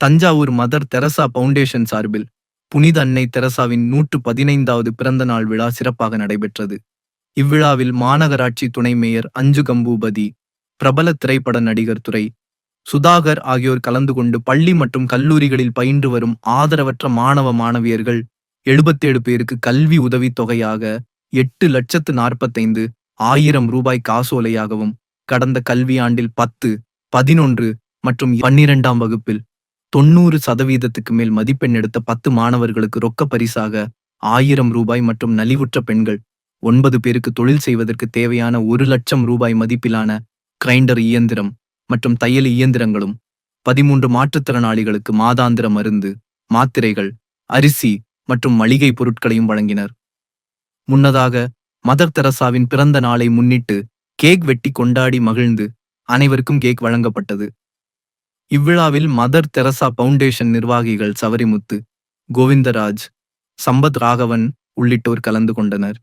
Thanjavur mother Teresa foundation சார்பில் புனித அன்னை தெரசாவின் நூற்று பதினைந்தாவது பிறந்த நாள் விழா சிறப்பாக நடைபெற்றது. இவ்விழாவில் மாநகராட்சி துணை மேயர் அஞ்சு கம்பூபதி பிரபல திரைப்பட நடிகர் துறை சுதாகர் ஆகியோர் கலந்து கொண்டு பள்ளி மற்றும் கல்லூரிகளில் பயின்று வரும் ஆதரவற்ற மாணவ மாணவியர்கள் எழுபத்தேழு பேருக்கு கல்வி உதவித் தொகையாக எட்டு லட்சத்து நாற்பத்தைந்து ஆயிரம் ரூபாய் காசோலையாகவும் கடந்த கல்வியாண்டில் பத்து பதினொன்று மற்றும் பன்னிரெண்டாம் வகுப்பில் தொண்ணூறு சதவீதத்துக்கு மேல் மதிப்பெண் எடுத்த பத்து மாணவர்களுக்கு ரொக்க பரிசாக ஆயிரம் ரூபாய் மற்றும் நலிவுற்ற பெண்கள் ஒன்பது பேருக்கு தொழில் செய்வதற்கு தேவையான ஒரு லட்சம் ரூபாய் மதிப்பிலான கிரைண்டர் இயந்திரம் மற்றும் தையல் இயந்திரங்களும் பதிமூன்று மாற்றுத்திறனாளிகளுக்கு மாதாந்திர மருந்து மாத்திரைகள் அரிசி மற்றும் மளிகை பொருட்களையும் வழங்கினர். முன்னதாக மதர் தெரசாவின் பிறந்த நாளை முன்னிட்டு கேக் வெட்டி கொண்டாடி மகிழ்ந்து அனைவருக்கும் கேக் வழங்கப்பட்டது. இவ்விழாவில் மதர் தெரசா பவுண்டேஷன் நிர்வாகிகள் சவரிமுத்து கோவிந்தராஜ் சம்பத் ராகவன் உள்ளிட்டோர் கலந்து கொண்டனர்.